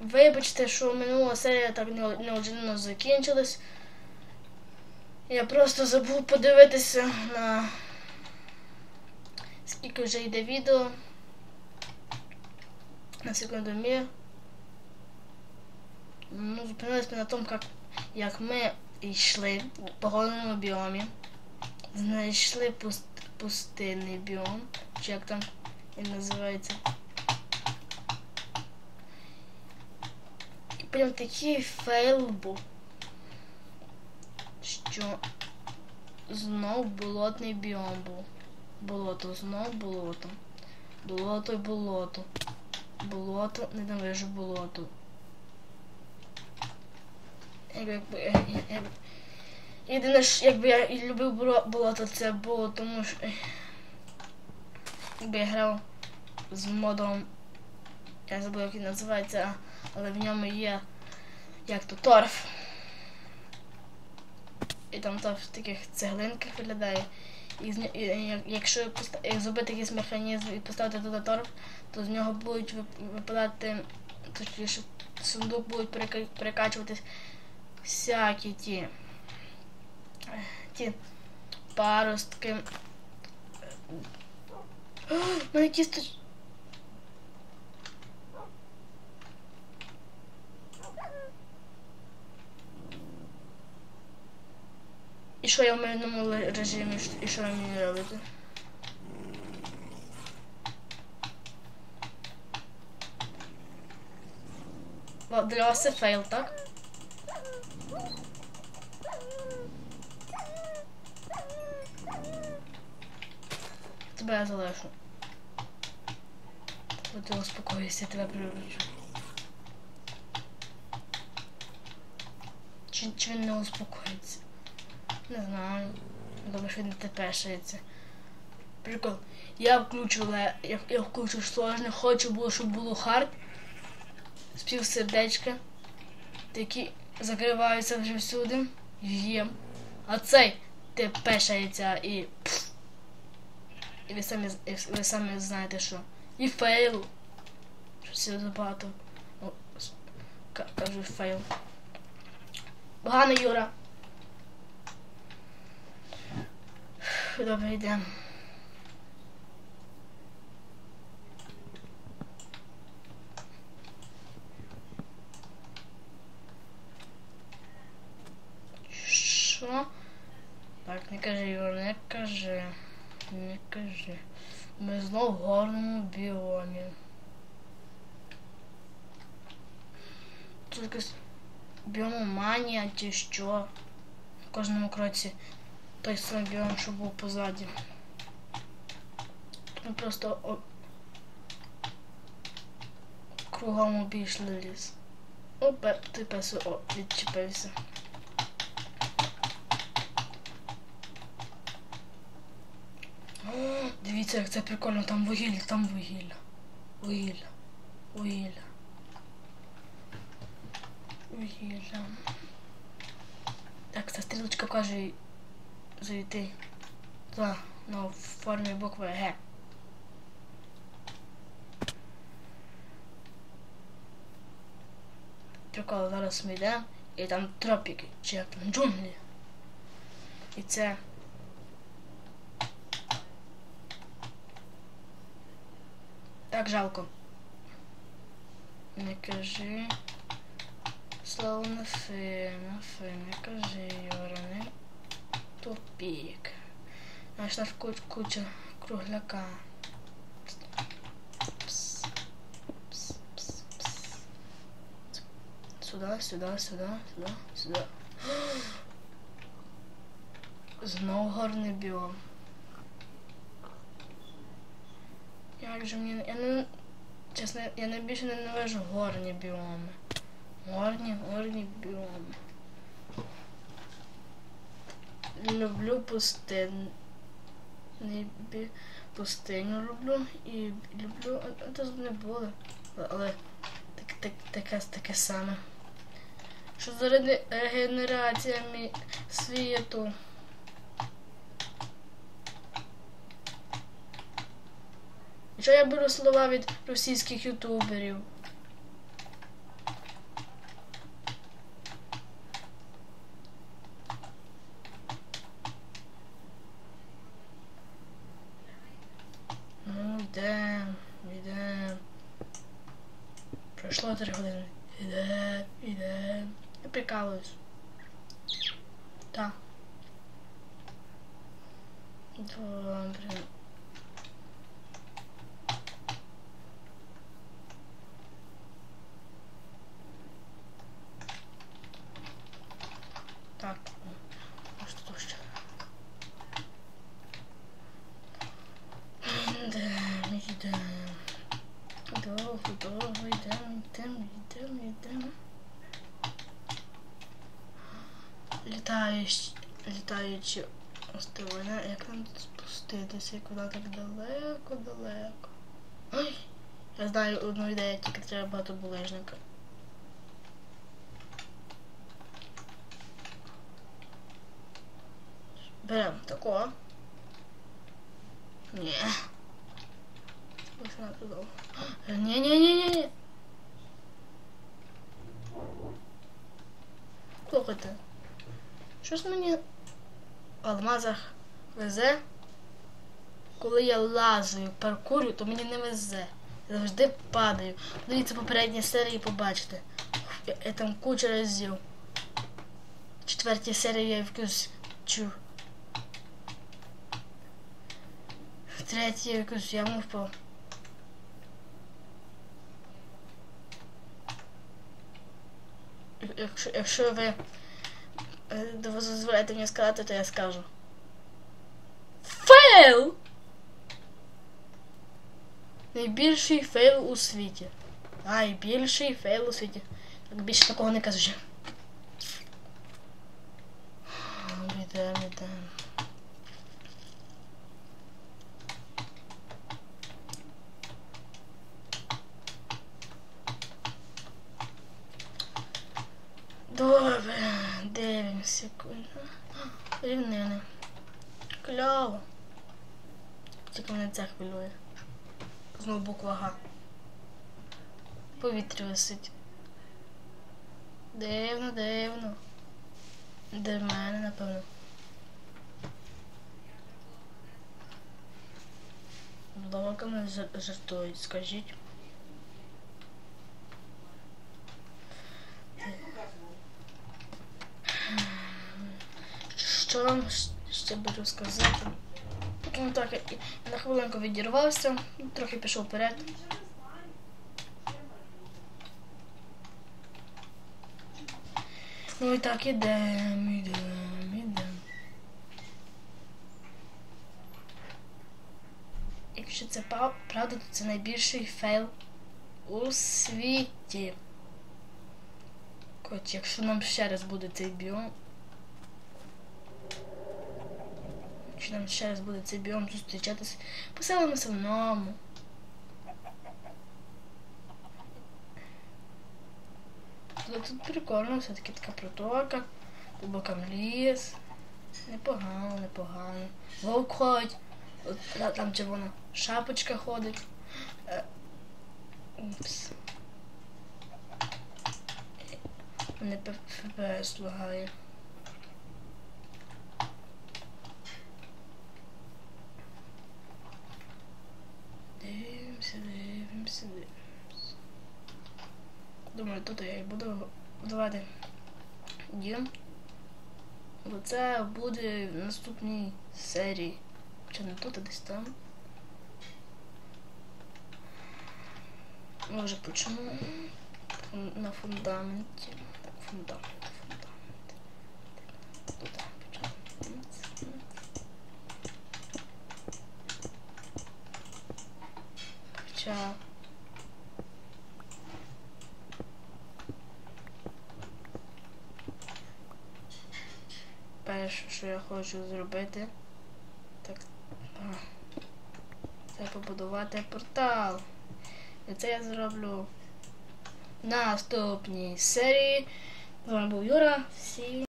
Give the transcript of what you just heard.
Вибачте, що минула серія так не- неожиданно закінчилась. Я просто забув подивитися на скільки вже йде відео. На секунду мір. Ну, зупинились ми на тому, як, як ми йшли по головному біомі. Знайшли пуст, пустинний біом. Чи як там він називається. І прям такий фейл був. Що знов болотний біом був. Болото, знов болото. Болото й болото. Болото, ненавижу болото. Якби, єдине, якби я і любив болото, це було тому що якби я грав з модом, я забув, як він називається, але в ньому є як то торф. І там торф в таких цеглинках виглядає. І, і, і якщо як зробити якийсь механізм і поставити туди торф, то з нього будуть вип- випадати, точніше, сундук будуть перека- перекачуватись всякі ті, ті паростки. О, мене кісточ... що я в мирному режимі, і що мені робите? Ва- Для вас це фейл, так? Тебе я залишу. Бо ти успокоїшся, я тебе приручу. Чи, чи він не успокоїться? Не знаю. Добре, що він тепешається. Прикол. Я включу ле... я, я включу сложне, хочу було, щоб було хард. З пів сердечка. Такі закриваються вже всюди. Їм. А цей тепешається і. І ви самі, ви самі знаєте, що. І фейл. Що все забагато. Кажу фейл. Погано, Юра. Добре, йдемо. Що? Так, не кажи, Юра, не кажи. Не кажи. Ми знов в горному біомі. Тут якась біомоманія чи що. В кожному кроці той самий біом, що був позаді. Ми просто о... кругом обійшли ліс. О, пе- ти пес о, відчепився. Дивіться, як це прикольно, там вугілля, там вугілля. Вугілля. Вугілля. Вугілля. Так, ця стрілочка каже зайти. Туди, на формі букви Г. Прикол, зараз ми йдемо, і там тропіки, чи як там джунглі. І це Так жалко. Не кажи. Слово на фи, на фи, не кажи, Юра, не тупік. Знаєш, наш куч, куча кругляка. Пс, пс, пс, пс. Сюда, сюда, сюда, сюда, сюда. Знов горний біом. Як же мені. Я не. Чесно, я найбільше ненавижу горні біоми. Горні, горні біоми. Люблю пустин. Пустиню люблю і люблю. Це не було. Але так, так, таке, таке саме. Що за рене- регенерація мі- світу? Що я беру слова від російських ютуберів? Estou a trabalhar, E da. E. Tá. Então, Літаючи, літаючи островина, як нам тут спуститися, куди так далеко, далеко. Ой, я знаю одну ідею, тільки треба багато булежника. Берем такого. Ні. Ось вона подобала. Ні, ні, ні, ні, ні. Слухайте. Щось мені в алмазах везе. Коли я лазаю, паркурю, то мені не везе. Я завжди падаю. Дивіться попередні серії побачите. Я, я там кучу разів. В четвертій серії я якусь чув. В третій якусь яму впав. Якщо, якщо ви дозволяєте мені сказати, то я скажу. Фейл! Найбільший фейл у світі. Найбільший фейл у світі. Так більше такого не кажу. Йдемо, йдемо. Добре, дивимося. Рівнини. Кльово. Тільки мене це хвилює. Знову буква Г. Повітря висить. Дивно, дивно. Де в мене, напевно. Довго мене жартують, скажіть. Що вам ще буду сказати? Ну так, я на хвилинку відірвався, трохи пішов вперед. Ну і так, ідемо, ідемо, ідемо. Якщо це правда, то це найбільший фейл у світі. Хоч якщо нам ще раз буде цей біом. Якщо нам ще раз буде цей біом зустрічатись, поселимося в ньому. Тут прикольно, все-таки така протока, по бокам ліс. Непогано, непогано. Вовк ходить, от, та- там червона шапочка ходить. Е, Упс. ФПС лагає. Думаю, тут я і буду будувати дім. Бо це буде в наступній серії. Чи не тут, а десь там. Може почну на фундаменті. Так, фундамент. Перше, що я хочу зробити, так, це побудувати портал. І це я зроблю в наступній серії. З вами був Юра. Всі.